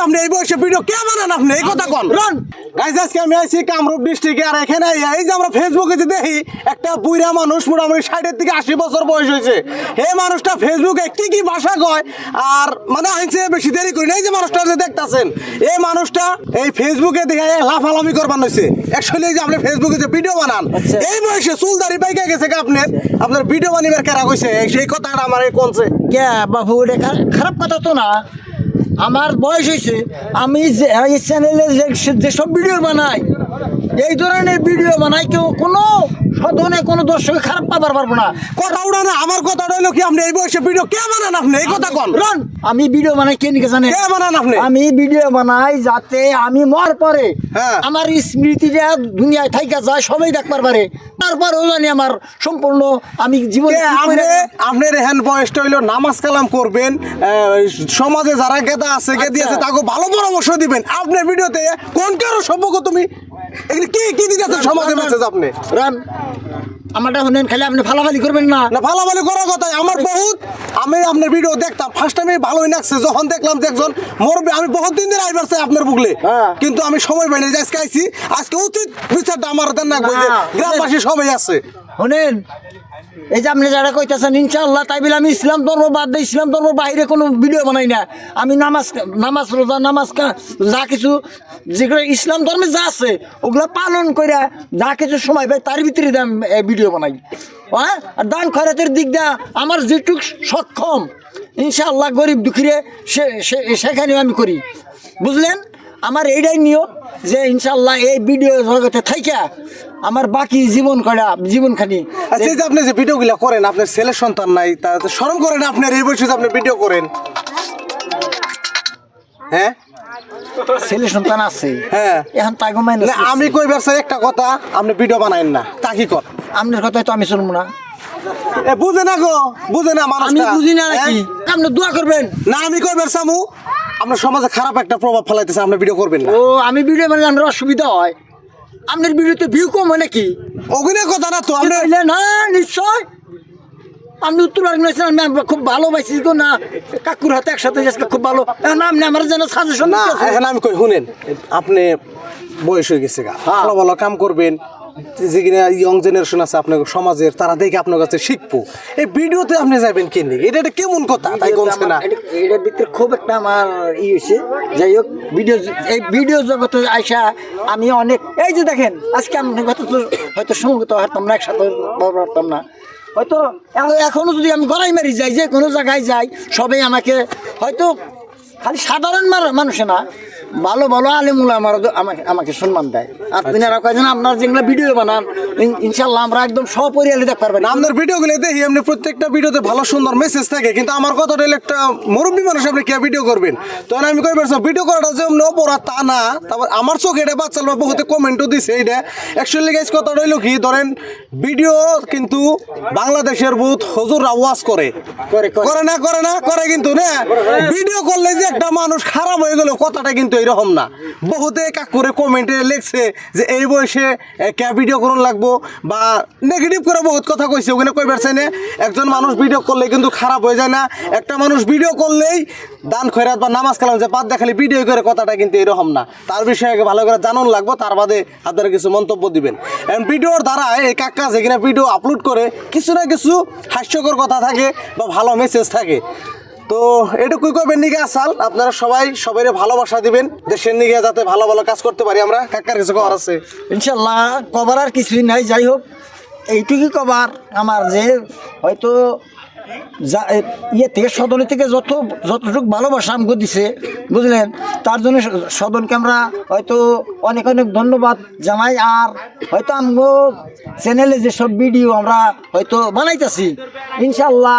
আপনি এই বয়সে ভিডিও কে বানান আপনি? এই কথা কোন রন। গাইজ আজকে আমি আইছি কামরূপ ডিস্ট্রিক্টে আর এখানে এই যে আমরা ফেসবুকে যে দেখি একটা বুড়া মানুষ মোটামুটি ষাটের থেকে আশি বছর বয়স হয়েছে। এই মানুষটা ফেসবুকে কি কি ভাষা কয় আর মানে আইনছে বেশি দেরি করি না এই যে মানুষটা যে দেখতাছেন এই মানুষটা এই ফেসবুকে দেখে লাফালাফি করবার হয়েছে অ্যাকচুয়ালি এই যে আপনি ফেসবুকে যে ভিডিও বানান আচ্ছা। এই বয়সে চুল দাড়ি পাইকে গেছে কি আপনার। আপনার ভিডিও বানিবার কেরা কইছে? এই- সেই কথাটা আমার কোনছে কে বাবু এটা খারাপ কথা তো না। আমার বয়স হয়েছে, আমি এই চ্যানেলে যেসব ভিডিও বানাই, এই ধরনের ভিডিও বানাই কেউ কোনো সদনে কোনো দর্শকে খারাপ পাবার পারব না। কথা আমার হইল কি? আপনি এই বয়সে ভিডিও কে বানান আপনি? এই কথা কোন। রন আমি ভিডিও বানাই কে নিকে জানে? কে বানান আপনি? আমি ভিডিও বানাই যাতে আমি মর পরে। হ্যাঁ। আমার স্মৃতিটা দুনিয়ায় থাইকা যায় সবাই দেখবার পারে। তারপরেও জানি আমার সম্পূর্ণ আমি জীবনে কে কি আপনি? আপনার এখান বয়সটা হইল নামাজ কালাম করবেন আহ, সমাজে যারা গেদা আছে গেদি আছে আচ্ছা। তাকে ভালো পরামর্শ দিবেন। আপনার ভিডিওতে কোন কারও সম্পর্ক তুমি কি কি দিতেছেন সমাজে মেসেজ আপনি? রান। আমারটা শুনেন খালি আপনি ফালাফালি করবেন না। না ভালোভালো করার কথা আমার বহুত আমি আপনার ভিডিও দেখতাম। ফার্স্ট টাইম ভালোই লাগছে। যখন দেখলাম যে একজন মরবে আমি বহুত দিন ধরে আইবার চাই আপনার বুকলে। হ্যাঁ। কিন্তু আমি সময় পাইনি যাই আজকে আইছি। আজকে উচিত বিচারটা আমার দেন না না। গ্রামবাসী সবাই আছে। শুনেন এই যে আপনি যারা কইতেছেন ইনশাল্লাহ তাই বলে আমি ইসলাম ধর্ম বাদ দিয়ে ইসলাম ধর্ম বাইরে কোনো ভিডিও বানাই না। আমি নামাজ নামাজ রোজা, নামাজ যা কিছু, যেগুলো ইসলাম ধর্মে যা আছে, ওগুলো পালন করে যা কিছু সময় পাই, তার ভিতরে এই ভিডিও বানাই। হ্যাঁ? আর দান খয়রাতের দিক দিয়ে আমার যেটুক সক্ষম, ইনশাআল্লাহ গরিব দুঃখীরে সে- সেখানেও আমি করি। বুঝলেন? আমার এইটাই নিয়ম যে ইনশাআল্লাহ এই ভিডিও জগতে থাইকা আমার বাকি জীবন করা জীবনখানি। আচ্ছা এই যে আপনি যে ভিডিওগুলো করেন আপনার ছেলে সন্তান নাই তা শরম করেন আপনার এই বয়সে আপনি ভিডিও করেন। হ্যাঁ? ছেলে সন্তান আছে। হ্যাঁ। এখন তাই মাইনে না আমি কইবার চাই একটা কথা আপনি ভিডিও বানাইন না। তা কি কর? আপনার কথাই তো আমি শুনব না। বুঝে না গো বুঝে না মানুষ আমি বুঝি না নাকি? আপনি দোয়া করবেন। না আমি কইবার চামু আপনার সমাজে খারাপ একটা প্রভাব ফেলাইতেছে আপনি ভিডিও করবেন না। ও আমি ভিডিও মানে আমার অসুবিধা হয়। আপনার ভিডিওতে ভিউ কম হয় নাকি? অভিনয় কথা না তো আপনি না নিশ্চয়। আপনি উত্তর বাংলা আমি খুব ভালোবাসি গো না। কাকুর হাতে একসাথে আজকে খুব ভালো। এখন আপনি আমার যেন সাজেশন না এখন আমি কই শুনেন আপনি বয়স হয়ে গেছে গা। হ্যাঁ। ভালো ভালো কাম করবেন। যে কিনা ইয়ং জেনারেশন আছে আপনার সমাজের তারা দেখে আপনার কাছে শিখব। এই ভিডিওতে আপনি যাবেন কেন এটা একটা কেমন কথা? তাই বলছে না। এটার ভিতরে খুব একটা আমার ই হয়েছে। যাই হোক ভিডিও এই ভিডিও জগতে আইসা আমি অনেক এই যে দেখেন আজকে আমি হয়তো তো হয়তো সঙ্গত হারতাম না একসাথে পারতাম না। হয়তো এ- এখনও যদি আমি গড়াই মারি যাই যে কোনো জায়গায় যাই সবাই আমাকে হয়তো খালি সাধারণ মানুষে না ভালো ভালো আলিমুল আমার আমাকে আমাকে সম্মান দেয়। আর তিনারা কয়েকজন আপনার যেগুলো ভিডিও বানান ইনশাল্লাহ আমরা একদম সপরিয়ালে দেখতে পারবেন আপনার ভিডিওগুলো দেখি আপনি প্রত্যেকটা ভিডিওতে ভালো সুন্দর মেসেজ থাকে কিন্তু আমার কথাটা একটা মুরব্বী মানুষ আপনি কে ভিডিও করবেন? তখন আমি কই পারছি ভিডিও করাটা যে অমনি অপরাধ তা না তারপর আমার চোখে এটা বাচ্চা লোক বহুতে কমেন্টও দিছে এটা অ্যাকচুয়ালি গাইজ কথাটা হইল কি ধরেন ভিডিও কিন্তু বাংলাদেশের বহুত হজুর আওয়াজ করে। করে, করে। করে না করে না করে কিন্তু না। ভিডিও করলে যে একটা মানুষ খারাপ হয়ে গেল কথাটা কিন্তু এরকম না। বহুতে কাক করে কমেন্টে লিখছে যে এই বয়সে এ, কে ভিডিও করুন লাগবো? বা নেগেটিভ করে বহুত কথা কইছে ওখানে কইবার চাই একজন মানুষ ভিডিও করলে কিন্তু খারাপ হয়ে যায় না। একটা মানুষ ভিডিও করলেই দান খৈরাত বা নামাজ কালাম যে বাদ দেখালে ভিডিও করে কথাটা কিন্তু এরকম না। তার বিষয়ে ভালো করে জানুন লাগবো তার বাদে আপনারা কিছু মন্তব্য দিবেন। ভিডিওর দ্বারা এই কাকা যেখানে ভিডিও আপলোড করে কিছু না কিছু হাস্যকর কথা থাকে বা ভালো মেসেজ থাকে। তো এটুকুই করবেন নিগে আসাল। আপনারা সবাই সবাই ভালোবাসা দিবেন। দেশের নিগে যাতে ভালো ভালো কাজ করতে পারি, আমরা কাকার কিছু কবার আছে। ইনশাল্লাহ কবার আর কিছুই নাই, যাই হোক, এইটুকুই কবার। আমার যে হয়তো ইয়ে থেকে, সদনে থেকে যত, যতটুকু ভালোবাসা আমাকে দিছে, বুঝলেন? তার জন্য সদনকে আমরা হয়তো অনেক অনেক ধন্যবাদ জানাই। আর হয়তো আমগো চ্যানেলে যেসব ভিডিও আমরা হয়তো বানাইতেছি ইনশাল্লাহ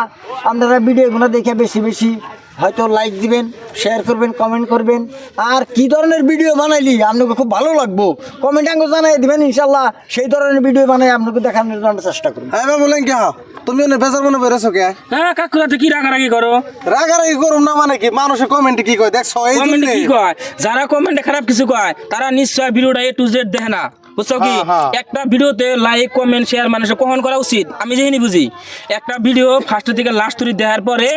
আপনারা ভিডিওগুলো দেখে বেশি বেশি হয়তো লাইক দিবেন শেয়ার করবেন কমেন্ট করবেন। আর কি ধরনের ভিডিও বানাইলি? আপনাকে খুব ভালো লাগবো। কমেন্ট আঙ্গ জানাই দিবেন ইনশাল্লাহ সেই ধরনের ভিডিও বানাই আপনাকে দেখানোর জন্য চেষ্টা করব। হ্যাঁ বলেন কে হা? তুমি অনেক বেজার মনে বেরোছো কে? হ্যাঁ কাকুরা তো কি রাগারাগি করো? রাগারাগি করুম না মানে কি? মানুষের কমেন্টে কি কয়? দেখছ এই কমেন্টে কি কয়? যারা কমেন্টে খারাপ কিছু কয় তারা নিশ্চয় ভিডিওটা এ টু জেড দেখে না। বুঝছ কি? হ্যাঁ, হ্যাঁ। একটা ভিডিওতে লাইক কমেন্ট শেয়ার মানুষের কখন করা উচিত? আমি যেহিনি বুঝি। একটা ভিডিও ফার্স্ট থেকে লাস্ট তুরি দেওয়ার পরে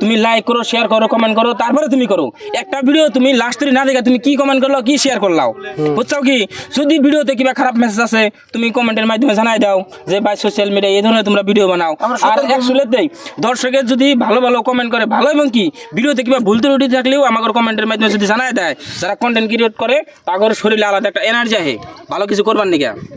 তুমি লাইক করো শেয়ার করো কমেন্ট করো তারপরে তুমি করো। একটা ভিডিও তুমি লাস্ট তুরি না দেখে তুমি কি কমেন্ট করল কি শেয়ার করলাও? বুঝছ কি? যদি ভিডিওতে কিবা খারাপ মেসেজ আছে তুমি কমেন্টের মাধ্যমে জানাই দাও যে ভাই সোশ্যাল মিডিয়া এই ধরনের তোমরা ভিডিও বানাও। আর সতর্ক- দর্শকের যদি ভালো ভালো কমেন্ট করে ভালো এবং কি ভিডিওতে কিবা ভুল ত্রুটি থাকলেও আমাদের কমেন্টের মাধ্যমে যদি জানাই দেয় যারা কন্টেন্ট ক্রিয়েট করে তাদের শরীরে আলাদা একটা এনার্জি আহে ভালো কিছু করবার নিকে